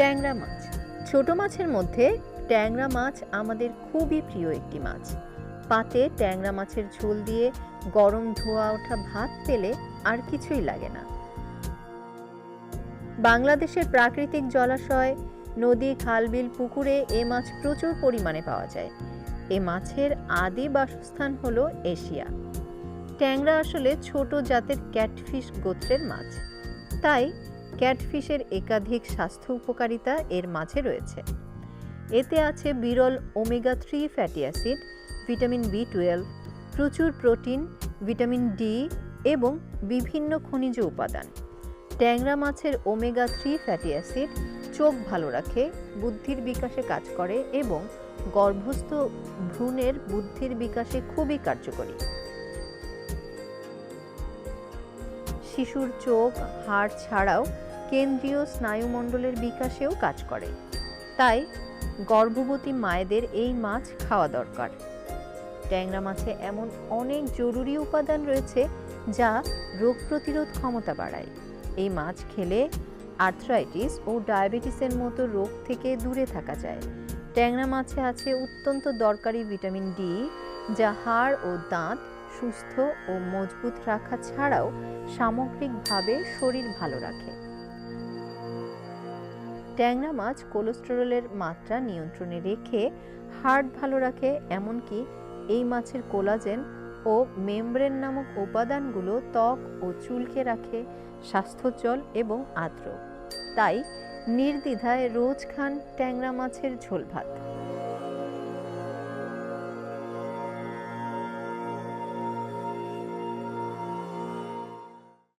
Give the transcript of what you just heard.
ট্যাংরা মাছ। ছোট মাছের মধ্যে ট্যাংরা মাছ আমাদের খুবই প্রিয় একটি মাছ। পাতে ট্যাংরা মাছের ঝোল দিয়ে গরম ধোয়া ওঠা ভাত পেলে আর কিছুই লাগে না। বাংলাদেশের প্রাকৃতিক জলাশয়, নদী, খালবিল, পুকুরে এ মাছ প্রচুর পরিমাণে পাওয়া যায়। এ মাছের আদি বাসস্থান হল এশিয়া। ট্যাংরা আসলে ছোট জাতের ক্যাটফিশ গোত্রের মাছ। তাই ক্যাটফিশের একাধিক স্বাস্থ্য উপকারিতা এর মাঝে রয়েছে। এতে আছে বিরল omega three fatty acid, vitamin B twelve, প্রচুর প্রোটিন, ভিটামিন ডি এবং বিভিন্ন খনিজ উপাদান। ট্যাংরা মাছের ওমেগা থ্রি ফ্যাটি অ্যাসিড চোখ ভালো রাখে, বুদ্ধির বিকাশে কাজ করে এবং গর্ভস্থ ভ্রূণের বুদ্ধির বিকাশে খুবই কার্যকরী। শিশুর চোখ, হাড় ছাড়াও কেন্দ্রীয় স্নায়ুমণ্ডলের বিকাশেও কাজ করে। তাই গর্ভবতী মায়েদের এই মাছ খাওয়া দরকার। ট্যাংরা মাছে এমন অনেক জরুরি উপাদান রয়েছে যা রোগ প্রতিরোধ ক্ষমতা বাড়ায়। এই মাছ খেলে আর্থ্রাইটিস ও ডায়াবেটিসের মতো রোগ থেকে দূরে থাকা যায়। ট্যাংরা মাছে আছে অত্যন্ত দরকারি ভিটামিন ডি, যা হাড় ও দাঁত সুস্থ ও মজবুত রাখা ছাড়াও সামগ্রিকভাবে শরীর ভালো রাখে। ট্যাংরা মাছ কোলেস্টেরলের মাত্রা নিয়ন্ত্রণে রেখে হার্ট ভালো রাখে, এমনকি এই মাছের কোলাজেন ও মেমব্রেন নামক উপাদানগুলো ত্বক ও চুলকে রাখে স্বাস্থ্যোজ্জ্বল এবং আর্দ্র। তাই নির্দ্বিধায় রোজ খান ট্যাংরা মাছের ঝোল ভাত।